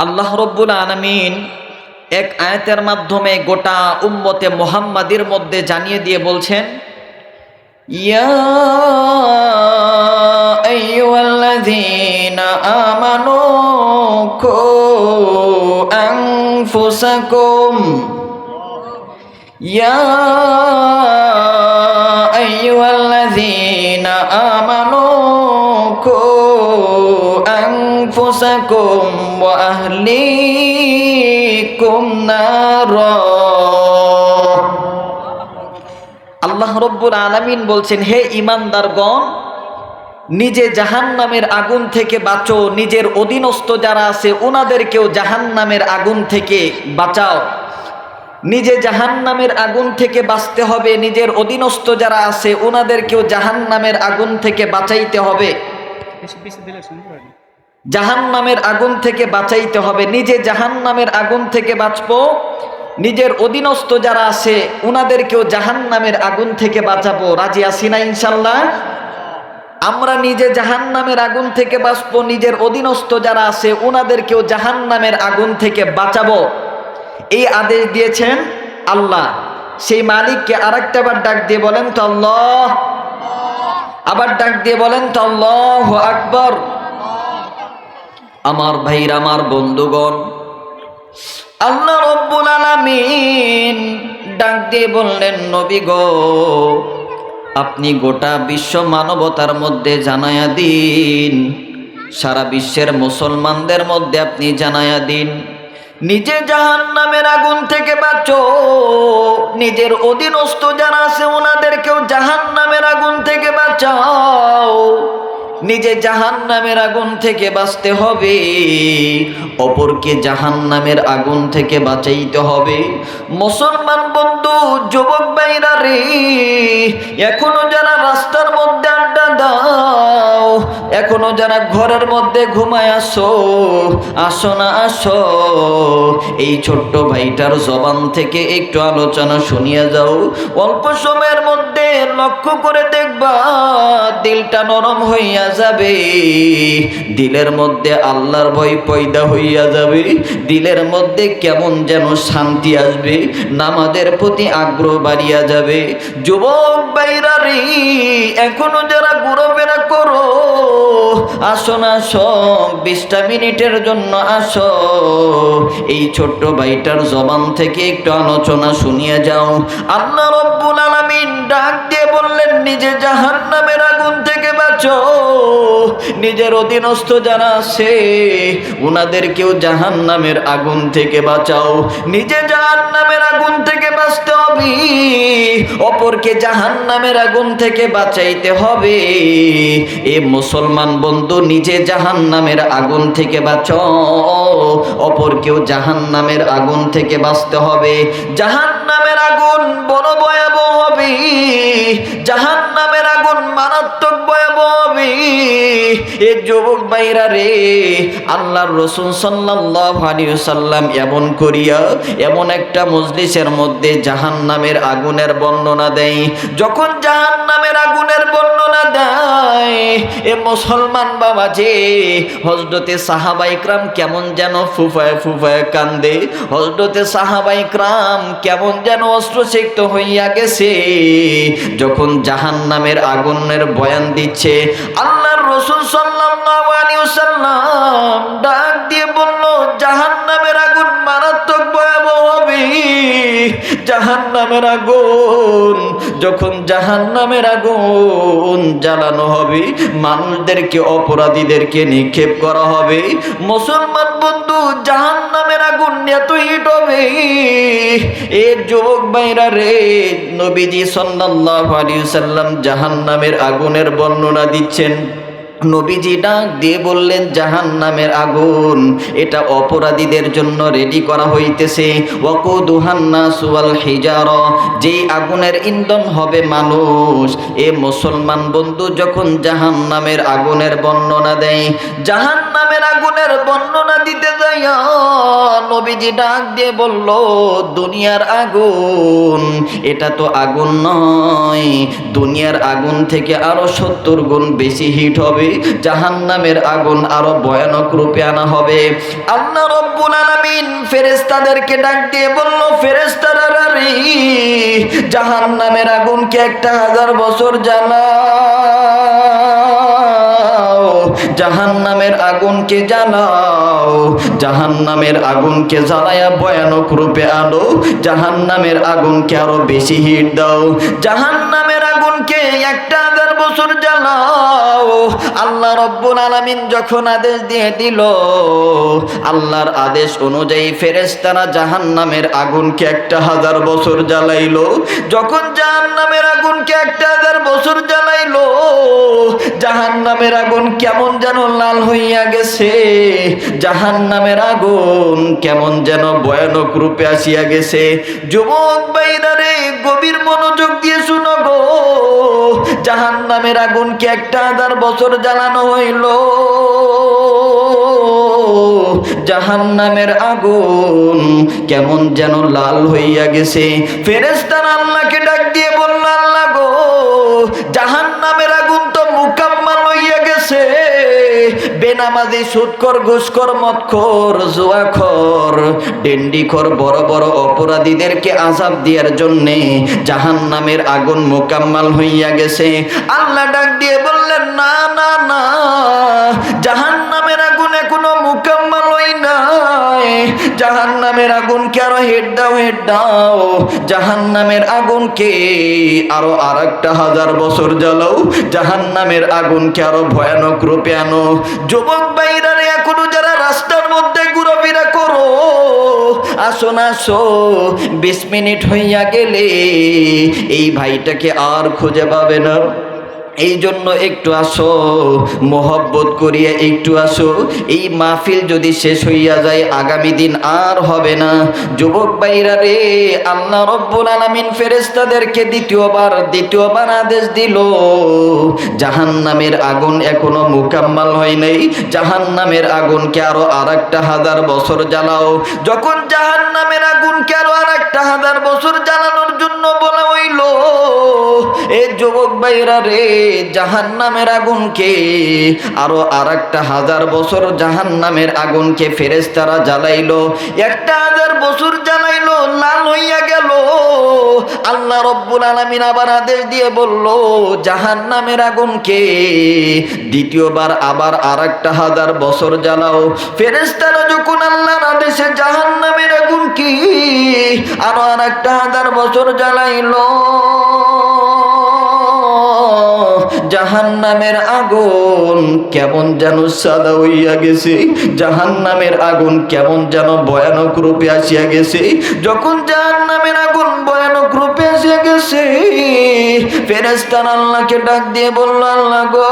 আল্লাহ রব্বুল আলমিন এক আয়াতের মাধ্যমে গোটা উম্মতে মোহাম্মাদির মধ্যে জানিয়ে দিয়ে বলছেন ইয়া আইয়ুহাল্লাযীনা আমানু কু আনফুসাকুম ইয়া আইয়ুহাল্লাযীনা আমানু কু أنفسكم وأهليكم نارا আল্লাহ রব্বুল আলামিন বলছেন হে ইমানদারগণ নিজে জাহান নামের আগুন থেকে বাঁচো নিজের অধীনস্থ যারা আছে ওনাদেরকেও জাহান নামের আগুন থেকে বাঁচাও নিজে জাহান নামের আগুন থেকে বাঁচতে হবে নিজের অধীনস্থ যারা আছে ওনাদেরকেও জাহান নামের আগুন থেকে বাঁচাইতে হবে জাহান নামের আগুন থেকে বাঁচাইতে হবে। নিজে জাহান নামের আগুন থেকে বাঁচবো। নিজের অধীনস্থ যারা আছে, উনাদেরকেও জাহান নামের আগুন থেকে বাঁচাবো। রাজি আছি না ইনশাল্লাহ আমরা নিজে জাহান নামের আগুন থেকে বাঁচবো। নিজের অধীনস্থ যারা আছে, উনাদেরকেও জাহান নামের আগুন থেকে বাঁচাবো। এই আদেশ দিয়েছেন আল্লাহ। সেই মালিককে আরেকটা বার ডাক দিয়ে বলেন তো আল্লাহ। আবার ডাক দিয়ে বলেন তো আল্লাহ আকবর। আমার ভাইর, আমার বন্ধুগণ, আল্লাহ রব্বুল আলামিন ডাক দিয়ে বললেন, নবী গো, আপনি গোটা বিশ্ব মানবতার মধ্যে জানায়া দিন। সারা বিশ্বের মুসলমানদের মধ্যে আপনি জানায়া দিন। নিজে জাহান নামের আগুন থেকে বাঁচো। নিজের অধীনস্থ যারা আছে, ওনাদেরকেও জাহান নামের আগুন থেকে বাঁচাও। নিজে জাহান নামের আগুন থেকে বাঁচতে হবে, অপরকে জাহান নামের আগুন থেকে বাঁচাইতে হবে। মুসলমান বন্ধু, যুবক বাইরা রে, এখনও যারা রাস্তার মধ্যে আড্ডা দাও এখনও যারা ঘরের মধ্যে ঘুমায় আসো আসো না, আসো। এই ছোট্ট ভাইটার জবান থেকে একটু আলোচনা শুনিয়ে যাও। অল্প সময়ের মধ্যে লক্ষ্য করে দেখবা, দিলটা নরম হইয়া যাবে। দিলের মধ্যে আল্লাহর ভয় পয়দা হইয়া যাবে। দিলের মধ্যে কেমন যেন শান্তি আসবে। নামাদের প্রতি আগ্রহ বাড়িয়া যাবে। যুবক বাইরা রে এখনও যারা ঘোরাফেরা করো আসো না, আসো। বিশটা মিনিটের জন্য আসো। এই ছোট্ট ভাইটার জবান থেকে একটু আলোচনা শুনিয়ে যাও। আল্লাহ রব্বুল আলামিন ডাক দিয়ে বললেন, নিজে জাহান্নামের আগুন থেকে বাঁচো। নিজের অধীনস্থ যারা আছে, উনাদেরকেও জাহান্নামের আগুন থেকে বাঁচাও। নিজে জাহান্নামের আগুন থেকে বাঁচতে হবে, অপরকে জাহান্নামের আগুন থেকে বাঁচাইতে হবে। এ মুসলমান বন্ধু, নিজে জাহান্নামের আগুন থেকে বাঁচো অপরকেও জাহান্নামের আগুন থেকে বাঁচতে হবে। জাহান্নামের আগুন বড় ভয়াবহ হবে। আগুন হবে এ যুবক বাইরা রে, আল্লাহর সাল্লাম এমন করিয়া, এমন একটা মজলিসের মধ্যে আগুনের বর্ণনা দেয়। যখন আগুনের বর্ণনা দেয়, এ মুসলমান বাবা যে হজরতে সাহাবাই ক্রাম কেমন যেন ফুফায় ফুফায় কান্দে হজরতে সাহাবাই ক্রাম কেমন যেন অস্ত্রসিক্ত হইয়া গেছে। যখন জাহান্নামের আগুনের বয়ান দিচ্ছে আল্লাহর রসুল ওয়াসাল্লাম ডাক দিয়ে বলল জাহান্নামের আগুন মারাত্মক ভয়াবহ হবে। জাহান্নামের আগুন যখন জাহান নামের আগুন জ্বালানো হবে, মানুষদেরকে, অপরাধীদেরকে নিক্ষেপ করা হবে। মুসলমান বন্ধু জাহান নামের আগুন এতই হবে। এ যুবক ভাইরা রে, নবীজি সাল্লাল্লাহু আলাইহি সাল্লাম জাহান্নামের আগুনের বর্ণনা দিচ্ছেন। নবীজি ডাক দিয়ে বললেন জাহান নামের আগুন, এটা অপরাধীদের জন্য রেডি করা হইতেছে। ওয়াকুদুহান্না সুয়াল হিজার যেই আগুনের ইন্ধন হবে মানুষ, এ মুসলমান বন্ধু যখন জাহান নামের আগুনের বর্ণনা দেয় জাহান নামের আগুনের বর্ণনা দিতে যায় নবীজি ডাক দিয়ে বলল, দুনিয়ার আগুন, এটা তো আগুন নয়। দুনিয়ার আগুন থেকে আরও সত্তর গুণ বেশি হিট হবে। জাহান্নামের আগুন আরও ভয়ানক রূপে আনা হবে। আল্লাহ রব্বুল আলামিন ফেরেশতাদেরকে ডাক দিয়ে বলল, ফেরেশতারা রে, জাহান্নামের আগুনকে একটা হাজার বছর জ্বালাও জাহান্নামের আগুনকে জ্বালাও। জাহান নামের আগুনকে জ্বালায়া ভয়ানক রূপে আলো। জাহান নামের আগুনকে আরও বেশি হিট দাও। জাহান নামের আগুনকে একটা হাজার বছর জ্বালাও। আল্লাহ রব্বুল আলামিন যখন আদেশ দিয়ে দিল, আল্লাহর আদেশ অনুযায়ী ফেরেশতারা জাহান্নামের আগুনকে একটা হাজার বছর জ্বালাইলো। যখন জাহান্নামের আগুনকে একটা হাজার বছর জ্বালাইলো, জাহান্নামের আগুন কেমন যেন লাল হইয়া গেছে। জাহান্নামের আগুন কেমন যেন ভয়ানক রূপে আসিয়া গেছে। যুবক বাইরা রে, গভীর মনোযোগ দিয়ে শুনো গো। জাহান্নামের আগুনকে একটা হাজার বছর জ্বালানো হইল। জাহান নামের আগুন কেমন যেন লাল হইয়া গেছে। ফেরেস্তার আল্লাহকে ডাক দিয়ে বলল, আল্লাহ গো আগুন বেনামাজি সুৎকর ঘুষকর মৎখর, জুয়াখর, ডেন্ডিখর, বড় বড় অপরাধীদেরকে আজাব দেওয়ার জন্যে জাহান্নামের আগুন মোকাম্মাল হইয়া গেছে। আল্লাহ ডাক দিয়ে বললেন, না না না, জাহান্নামের আগুন এখনও মোকাম্মাল জাহান্নামের আগুনকে আরও হেড দাও হেড দাও। জাহান্নামের আগুনকে আরও আর একটা হাজার বছর জ্বালাও। জাহান্নামের আগুনকে আরও ভয়ানক রূপে আনো। যুবক বাইরা এখনও যারা রাস্তার মধ্যে ঘোরাফেরা করো, আসো না, আসো। বিশ মিনিট হইয়া গেলে এই ভাইটাকে আর খুঁজে পাবে না। এই জন্য একটু আসো, মোহব্বত করিয়া একটু আসো। এই মাহফিল যদি শেষ হইয়া যায়, আগামী দিন আর হবে না। যুবক ভাইরা রে, আল্লাহ রব্বুল আলামিন ফেরেশতাদেরকে দ্বিতীয়বার দ্বিতীয়বার আদেশ দিল। জাহান্নামের আগুন এখনও মুকাম্মাল হয় নাই। জাহান্নামের আগুনকে আরও আর একটা হাজার বছর জ্বালাও। যখন জাহান্নামের আগুনকে আরও আর একটা হাজার বছর জ্বালানোর জন্য বলা হইল, এ যুবক ভাইরা রে জাহান্নামের আগুনকে, আরও আর একটা হাজার বছর জাহান জাহান্নামের আগুনকে ফেরেস্তারা জ্বালাইলো। একটা হাজার বছর জ্বালাইলো লাল হইয়া গেল। আল্লাহ রব্বুল আলামিন আবার আদেশ দিয়ে বলল জাহান জাহান্নামের আগুনকে দ্বিতীয়বার আবার আর একটা হাজার বছর জ্বালাও। ফেরেস্তারা যখন আল্লাহর আদেশে জাহান্নামের আগুন কি আরও আর একটা হাজার বছর জ্বালাইলো জাহান্নামের আগুন কেমন যেন সাদা হইয়া গেছে। জাহান্নামের আগুন কেমন যেন ভয়ানক রূপে আসিয়া গেছে। যখন জাহান্নামের আগুন ভয়ানক রূপে আসিয়া গেছে ফেরেস্তান আল্লাহকে ডাক দিয়ে বলল, আল্লাহ গো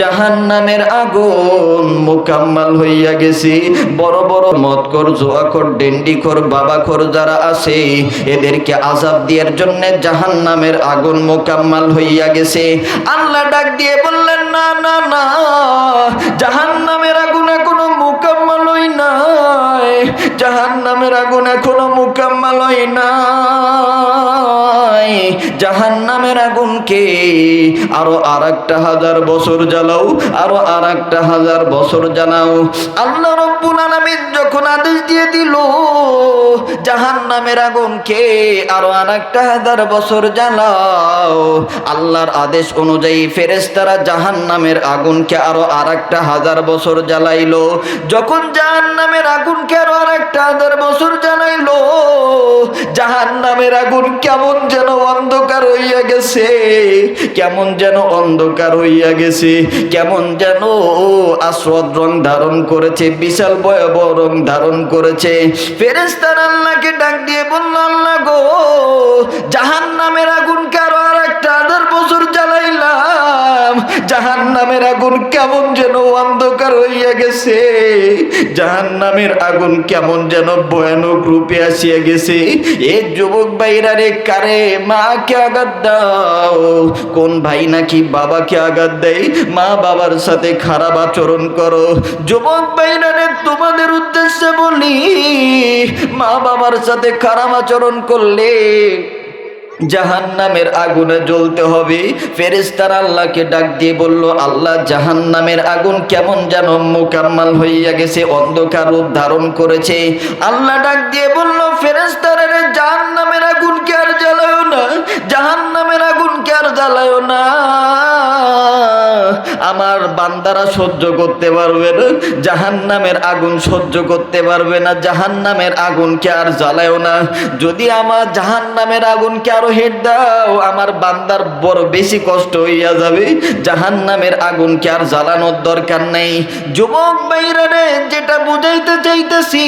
জাহান্নামের আগুন মোকাম্মাল হইয়া গেছি। বড় বড় মদকর জোয়াখর, ডেন্ডিখর, বাবাখর যারা আছে, এদেরকে আজাব দেওয়ার জন্য জাহান্নামের আগুন মোকাম্মাল হইয়া গেছে। আল্লাহ ডাক দিয়ে বললেন, না না না, জাহান্নামের আগুন এখনও মোকাম্মাল হই নাই। জাহান্নামের আগুন এখনও মোকাম্মাল হই নাই। জাহান্নামের আগুনকে আরও আর একটা হাজার বছর জ্বালাও, আরও আর একটা হাজার বছর জ্বালাও আল্লাহ রব্বুল আলামিন যখন আদেশ দিয়ে দিল, জাহান্নামের আগুনকে আরও আর একটা হাজার বছর জ্বালাও, আল্লাহর আদেশ অনুযায়ী ফেরেশতারা জাহান্নামের আগুনকে আরও আর একটা হাজার বছর জ্বালাইলো। যখন জাহান্নামের আগুনকে আরও আর একটা হাজার বছর জ্বালাইলো জাহান্নামের আগুন কেমন যেন অন্ধকার হইয়া গেছে। কেমন যেন অন্ধকার হইয়া গেছে। কেমন যেন আসওয়াদ রং ধারণ করেছে, বিশাল ভয়াবহ রং ধারণ করেছে। ফেরেস্তার আল্লাহকে ডাক দিয়ে বলল, আল্লাহ গো, জাহান্নামের আগুন কারও আর একটা হাজার বছর জ্বালাইলাম জাহান নামের আগুন কেমন যেন অন্ধকার হইয়া গেছে। জাহান নামের আগুন কেমন যেন ভয়ানক রূপে আসিয়া গেছে। এ যুবক ভাইরা রে, কারে মাকে আঘাত দাও। কোন ভাই নাকি বাবাকে আঘাত দেয়? মা বাবার সাথে খারাপ আচরণ করো। যুবক ভাইরা রে, তোমাদের উদ্দেশ্যে বলি, মা বাবার সাথে খারাপ আচরণ করলে জাহান নামের আগুনে জ্বলতে হবে। ফেরেস্তার আল্লাহকে ডাক দিয়ে বলল, আল্লাহ জাহান নামের আগুন কেমন যেন মোকাম্মাল হইয়া গেছে, অন্ধকার রূপ ধারণ করেছে। আল্লাহ ডাক দিয়ে বলল ফেরেস্তারের জাহান নামের আগুন বান্দারা সহ্য করতে পারবে না জাহান নামের আগুন সহ্য করতে পারবে না জাহান নামের আগুনকে আর জ্বালায়ও না। যদি আমার জাহান নামের আগুনকে আরও হেট দাও, আমার বান্দার বড় বেশি কষ্ট হইয়া যাবে জাহান নামের আগুনকে আর জ্বালানোর দরকার নেই। যুবক বাইরা যেটা বুঝাইতে চাইতেছি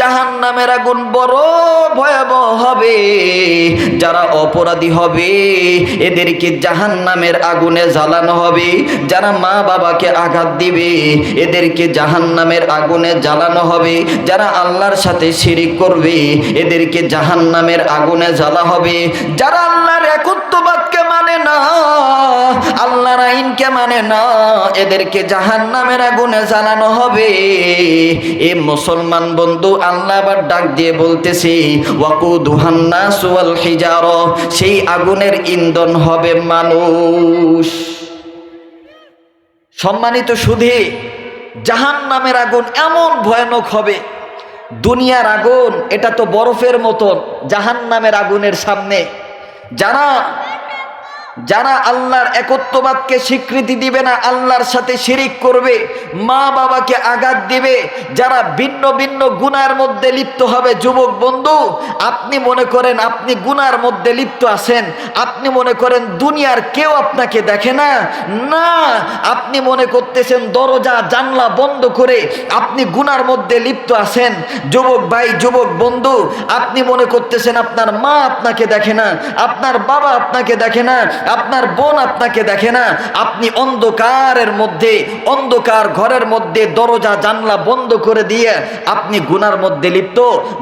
জাহান নামের আগুন বড় ভয়াবহ হবে। যারা অপরাধী হবে, এদেরকে জাহান নামের আগুনে জ্বালানো হবে। যারা মা বাবাকে আঘাত দিবে, এদেরকে জাহান নামের আগুনে জ্বালানো হবে। যারা আল্লাহর সাথে শিরিক করবে, এদেরকে জাহান নামের আগুনে জ্বালা হবে। যারা আল্লাহর একত্ববাদকে মানে না, আল্লাহর আইনকে মানে না, এদেরকে জাহান নামের আগুনে জ্বালানো হবে। এ মুসলমান বন্ধু, আল্লাহ আবার ডাক দিয়ে বলতেছি ওয়াকু দুহান্না সুয়াল হিজার সেই আগুনের ইন্ধন হবে মানুষ। সম্মানিত সুধে জাহান নামের আগুন এমন ভয়ানক হবে, দুনিয়ার আগুন, এটা তো বরফের মতন জাহান নামের আগুনের সামনে। যারা যারা আল্লাহর একত্ববাদকে স্বীকৃতি দিবে না, আল্লাহর সাথে শিরিক করবে, মা বাবাকে আঘাত দিবে, যারা ভিন্ন ভিন্ন গুনার মধ্যে লিপ্ত হবে, যুবক বন্ধু, আপনি মনে করেন আপনি গুনার মধ্যে লিপ্ত আছেন, আপনি মনে করেন দুনিয়ার কেউ আপনাকে দেখে না না, আপনি মনে করতেছেন দরজা, জানলা বন্ধ করে আপনি গুনার মধ্যে লিপ্ত আছেন, যুবক ভাই, যুবক বন্ধু, আপনি মনে করতেছেন আপনার মা আপনাকে দেখে না, আপনার বাবা আপনাকে দেখে না আপনার বোন আপনাকে দেখে না, আপনি অন্ধকারের মধ্যে, অন্ধকার ঘরের মধ্যে দরজা, জানলা বন্ধ করে দিয়ে আপনি গুনার মধ্যে লিপ্ত।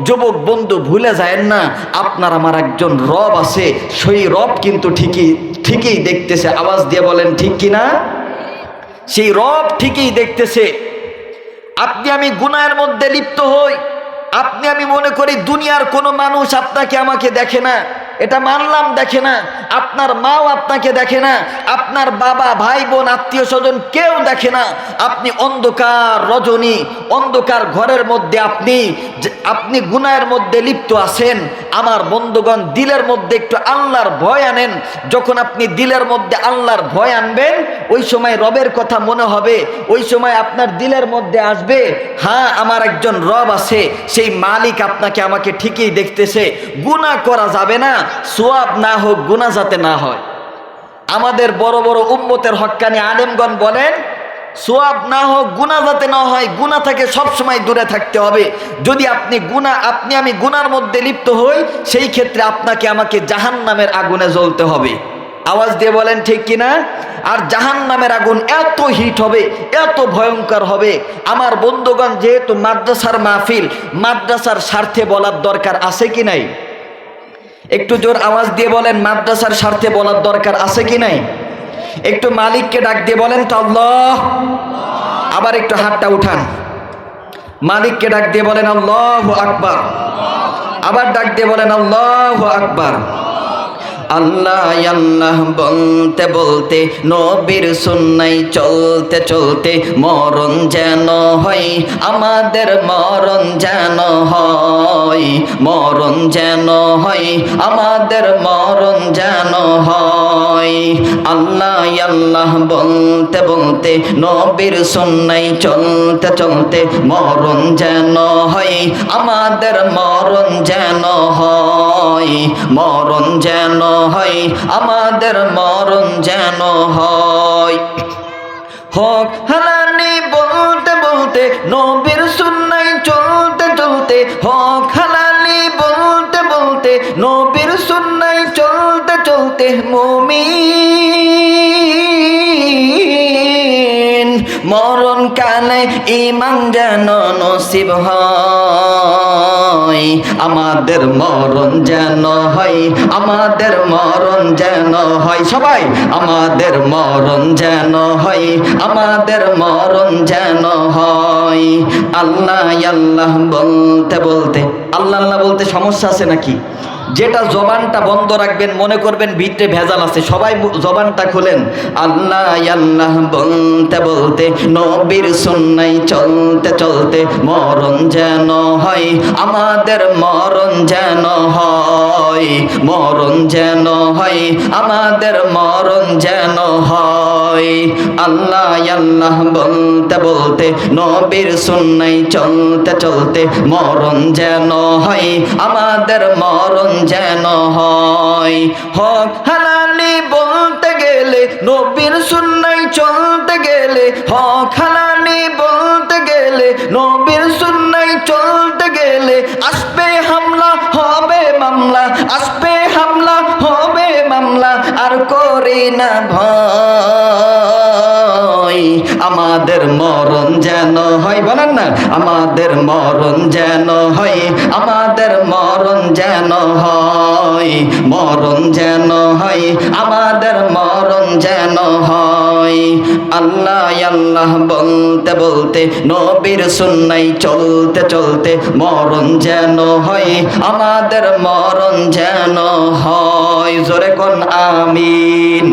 যুবক বন্ধু, ভুলে যায় না, আপনার আমার একজন রব আছে, সেই রব কিন্তু ঠিকই ঠিকই দেখতেছে। আওয়াজ দিয়ে বলেন, ঠিক কি না সেই রব ঠিকই দেখতেছে। আপনি আমি গুনার মধ্যে লিপ্ত হই, আপনি আমি মনে করি দুনিয়ার কোনো মানুষ আপনাকে আমাকে দেখে না। এটা মানলাম, দেখে না। আপনার মাও আপনাকে দেখে না। আপনার বাবা, ভাই, বোন, আত্মীয় স্বজন কেউ দেখে না। আপনি অন্ধকার রজনী, অন্ধকার ঘরের মধ্যে আপনি আপনি গুনায়ের মধ্যে লিপ্ত আছেন। আমার বন্ধুগণ, দিলের মধ্যে একটু আল্লাহর ভয় আনেন। যখন আপনি দিলের মধ্যে আল্লাহর ভয় আনবেন, ওই সময় রবের কথা মনে হবে। ওই সময় আপনার দিলের মধ্যে আসবে হ্যাঁ আমার একজন রব আছে। সেই মালিক আপনাকে আমাকে ঠিকই দেখতেছে। গুনাহ করা যাবে না। সোয়াব না হোক, গুনাহ যাতে না হয়। আমাদের বড় বড় উম্মতের হক্কানি আলেমগণ বলেন, সোয়াব না হোক গুণা যাতে না হয় গুণা থেকে সবসময় দূরে থাকতে হবে। যদি আপনি গুণা আপনি আমি গুনার মধ্যে লিপ্ত হই, সেই ক্ষেত্রে আপনাকে আমাকে জাহান নামের আগুনে জ্বলতে হবে। আওয়াজ দিয়ে বলেন, ঠিক কিনা আর জাহান নামের আগুন এত হিট হবে, এত ভয়ঙ্কর হবে। আমার বন্ধুগণ, যেহেতু মাদ্রাসার মাহফিল, মাদ্রাসার স্বার্থে বলার দরকার আছে কি নাই? একটু জোর আওয়াজ দিয়ে বলেন, মাদ্রাসার স্বার্থে বলার দরকার আছে কি নাই? একটু মালিককে ডাক দিয়ে বলেন, তো আল্লাহ। আবার একটু হাতটা উঠান। মালিককে ডাক দিয়ে বলেন, আল্লাহ আকবার। আবার ডাক দিয়ে বলেন, আল্লাহ আকবার। আল্লাহ আল্লাহ বলতে বলতে, নবীর সুন্নাই চলতে চলতে মরণ যেন হয়, আমাদের মরণ যেন হয়, মরণ যেন হয়, আমাদের মরণ যেন হয়। আল্লাহ আল্লাহ বলতে বলতে, নবীর সুন্নাই চলতে চলতে মরণ যেন হয়, আমাদের মরণ যেন হয়। মরণ যেন হয়, আমাদের মরণ যেন হয়। হক হালানি বলতে বলতে, নবীর সুন্নাই চলতে চলতে, হক হালালি বলতে বলতে, নবীর সুন্নাই চলতে চলতে মমি মরণ কালে ইমান যেন নসিব হয়। আমাদের মরণ যেন হয়, আমাদের মরণ যেন হয়। সবাই, আমাদের মরণ যেন হয়, আমাদের মরণ যেন হয়। আল্লাহ আল্লাহ বলতে বলতে, আল্লাহ আল্লাহ বলতে সমস্যা আছে নাকি? যেটা জবানটা বন্ধ রাখবেন, মনে করবেন ভিতরে ভেজাল আছে। সবাই জবানটা খুলেন। আল্লাহ আল্লাহ বলতে বলতে, নবীর সুন্নাই চলতে চলতে মরণ যেন হয়, আমাদের মরণ যেন হয়, মরণ যেন হয়, আমাদের মরণ যেন হয়। আল্লাহ আল্লাহ বলতে বলতে, নবীর সুন্নাই চলতে চলতে মরণ যেন হয়, আমাদের মরণ যেন হয়। হক হালালি বলতে গেলে, নবীর সুন্নাই চলতে গেলে, হক হালালি বলতে গেলে, নবীর সুন্নাই চলতে গেলে, আসবে হামলা, হবে মামলা, আসবে হামলা, হবে মামলা, আর করি না ভয়। আমাদের মরণ যেন হয়, বলেন না, আমাদের মরণ যেন হয়, আমাদের মরণ যেন হয়, মরণ যেন হয়, আমাদের মরণ যেন হয়। আল্লাহ আল্লাহ বলতে বলতে, নবীর সুন্নাই চলতে চলতে মরণ যেন হয়, আমাদের মরণ যেন হয়, জোরে কোন আমিন।